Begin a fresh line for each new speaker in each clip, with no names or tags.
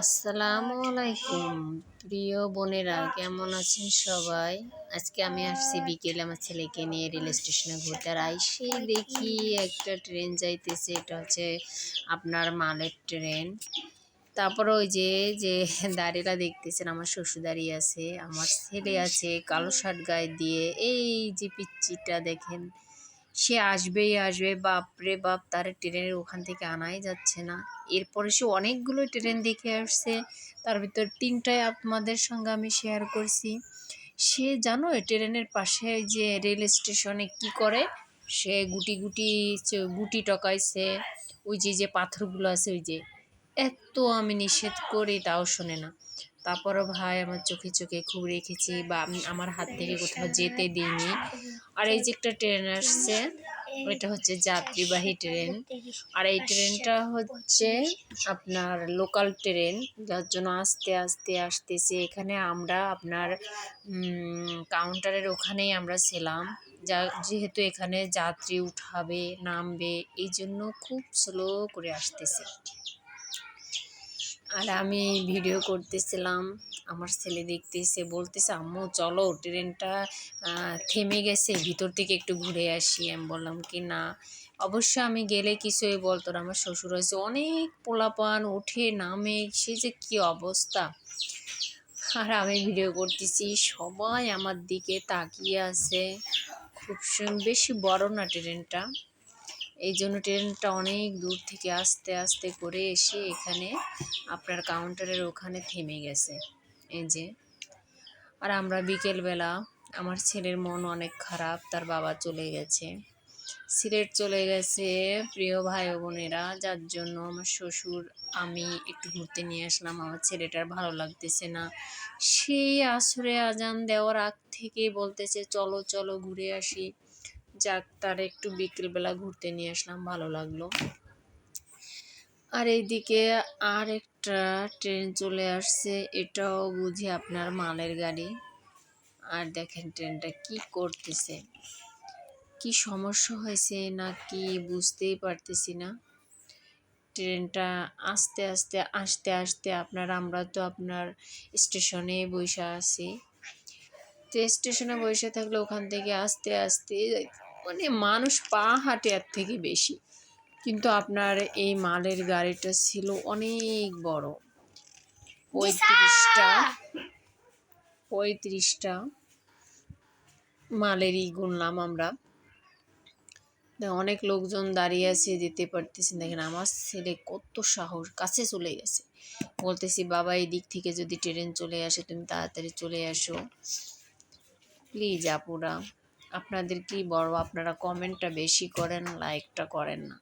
আসসালামু আলাইকুম। প্রিয় বোনেরা, কেমন আছেন সবাই? আজকে আমি আসছি বিকেলে আমার ছেলেকে নিয়ে রেল স্টেশনে ঘুরতে। আর আইসেই দেখি একটা ট্রেন যাইতেছে, এটা হচ্ছে আপনার মালের ট্রেন। তারপর ওই যে যে দাঁড়িয়েটা দেখতেছেন, আমার শ্বশুর দাঁড়িয়ে আছে, আমার ছেলে আছে, কালো শার্ট গায়ে দিয়ে। এই যে পিচ্চিটা দেখেন সে আসবেই আসবে, বাপরে বাপ, তার ট্রেনের ওখান থেকে আনাই যাচ্ছে না। এরপরে সে অনেকগুলো ট্রেন দেখে আসছে, তার ভিতর তিনটায় আপনাদের সঙ্গে আমি শেয়ার করছি। সে জানো ট্রেনের পাশে যে রেল স্টেশনে কি করে? সে গুটি গুটি গুটি টকাইছে, ওই যে যে পাথরগুলো আছে, ওই যে এত আমি নিষেধ করি, তাও শোনে না। তারপরও ভাই আমার চোখে চোখে খুব রেখেছি বা আমি আমার হাত থেকে কোথাও যেতে দিইনি। আর এই যে একটা ট্রেন আসছে, ওইটা হচ্ছে যাত্রীবাহী ট্রেন। আর এই ট্রেনটা হচ্ছে আপনার লোকাল ট্রেন, যার জন্য আস্তে আস্তে আসতেছে। এখানে আমরা আপনার কাউন্টারের ওখানেই আমরা ছিলাম। যা, যেহেতু এখানে যাত্রী উঠাবে, নামবে, এই জন্য খুব স্লো করে আসতেছে। আর আমি ভিডিও করতেছিলাম, আমার ছেলে দেখতেছে, বলতেছে, আম্মু, চলো, ট্রেনটা থেমে গেছে, ভিতর থেকে একটু ঘুরে আসি। আমি বললাম, কি না? অবশ্য আমি গেলে কিছুই বলতো আমার শ্বশুর হয়েছে, অনেক পোলাপান উঠে নামে, সে যে কী অবস্থা। আর আমি ভিডিও করতেছি, সবাই আমার দিকে তাকিয়ে আছে। খুব বেশি বড় না ট্রেনটা। এই জন্য ট্রেনটা অনেক দূর থেকে আস্তে আস্তে করে এসে এখানে আপনার কাউন্টারের ওখানে থেমে গেছে। এই যে। আর আমরা বিকেলবেলা, আমার ছেলের মন অনেক খারাপ, তার বাবা চলে গেছে। সিলেট চলে গেছে প্রিয় ভাই বোনেরা, যার জন্য আমার শ্বশুর, আমি একটু ঘুরতে নিয়ে আসলাম। আমার ছেলেটার ভালো লাগতেছে না। সেই আসরে আজান দেওয়ার আগ থেকে বলতেছে, চলো চলো, ঘুরে আসি। যাক, তার একটু বিকেলবেলা ঘুরতে নিয়ে আসলাম, ভালো লাগল। আর এইদিকে আর একটা ট্রেন চলে আসছে, এটাও বুঝি আপনার মালের গাড়ি। আর দেখেন ট্রেনটা কি করতেছে। কি সমস্যা হয়েছে না কি বুঝতেই পারতেছি না। ট্রেনটা আস্তে আস্তে, আসতে আসতে আপনার, আমরা তো আপনার স্টেশনে বসে আছি। তো স্টেশনে বসে থাকলে ওখান থেকে আস্তে আস্তে মানে মানুষ পা হাঁটে এর থেকে বেশি। কিন্তু আপনার এই মালের গাড়িটা ছিল অনেক বড়। পঁয়ত্রিশটা পঁয়ত্রিশটা মালেরই গুনলাম আমরা। অনেক লোকজন দাঁড়িয়ে আছে, যেতে পারতেছি দেখেন, আমার ছেলে কত সাহস, কাছে চলে গেছে। বলতেছি, বাবা এই দিক থেকে যদি ট্রেন চলে আসে, তুমি তাড়াতাড়ি চলে আসো। প্লিজ, আপুরা। আপনাদের কি বড়, আপনারা কমেন্টটা বেশি করেন লাইকটা করেন না।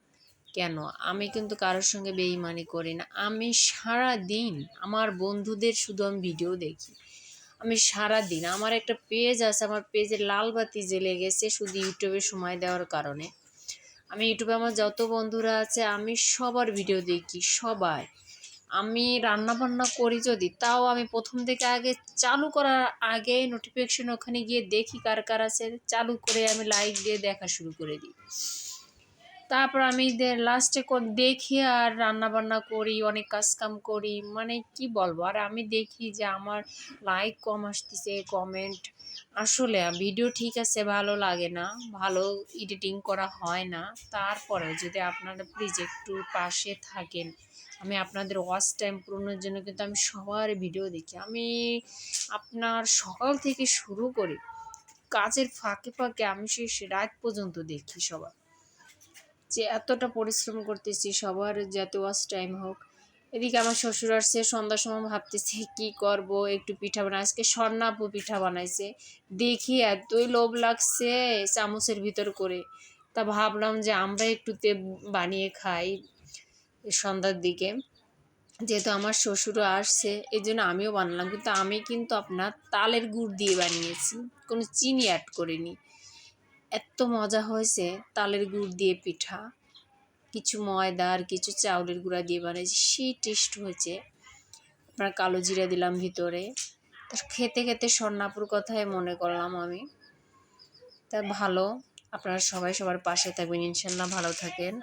কেন? আমি কিন্তু কারোর সঙ্গে বেইমানি করি না। আমি সারা দিন আমার বন্ধুদের শুধু আমি ভিডিও দেখি। আমি সারা দিন আমার একটা পেজ আছে, আমার পেজে লাল বাতি জ্বেলে গেছে শুধু ইউটিউবে সময় দেওয়ার কারণে। আমি ইউটিউবে আমার যত বন্ধুরা আছে, আমি সবার ভিডিও দেখি, সবাই। আমি রান্না বান্না করি যদি, তাও আমি প্রথম থেকে আগে চালু করার আগে নোটিফিকেশন ওখানে গিয়ে দেখি কার কার আছে, চালু করে আমি লাইক দিয়ে দেখা শুরু করে দিই। তারপর আমি লাস্টে দেখি আর রান্না বান্না করি, অনেক কাজকাম করি। মানে কি বলব? আর আমি দেখি যে আমার লাইক কম আসতেছে কমেন্ট আসলে ভিডিও ঠিক আছে, ভালো লাগে না। ভালো এডিটিং করা হয় না। তারপরেও যদি আপনারা প্লিজ একটু পাশে থাকেন, আমি আপনাদের ওয়াচ টাইম পূরণের জন্য কিন্তু আমি সবার ভিডিও দেখি। আমি আপনার সকাল থেকে শুরু করি, কাজের ফাঁকে ফাঁকে আমি সেই রাত পর্যন্ত দেখি সবার। যে এতটা পরিশ্রম করতেছি, সবার যাতে ওয়াচ টাইম হোক। এদিকে আমার শ্বশুর আসছে, সন্ধ্যার সময় ভাবতেছে, কি করব? একটু পিঠা বানাই। আজকে স্বর্ণাপু পিঠা বানাইছে। দেখি এতই লোভ লাগছে চামচের ভিতর করে। তা ভাবলাম যে আমরা একটুতে বানিয়ে খাই সন্ধ্যার দিকে। যেহেতু আমার শ্বশুরও আসছে এই জন্য আমিও বানালাম। কিন্তু আমি কিন্তু আপনার তালের গুড় দিয়ে বানিয়েছি। কোনো চিনি অ্যাড করিনি। এত মজা হয়েছে তালের গুড় দিয়ে পিঠা। কিছু ময়দা আর কিছু চাউলের গুঁড়া দিয়ে বানিয়েছি সেই টেস্ট হয়েছে। আপনার কালো জিরা দিলাম ভিতরে। তো খেতে খেতে স্বর্ণাপুর কথাই মনে করলাম আমি। তা ভালো, আপনারা সবাই সবার পাশে থাকবেন, ইনশাল্লাহ ভালো থাকেন।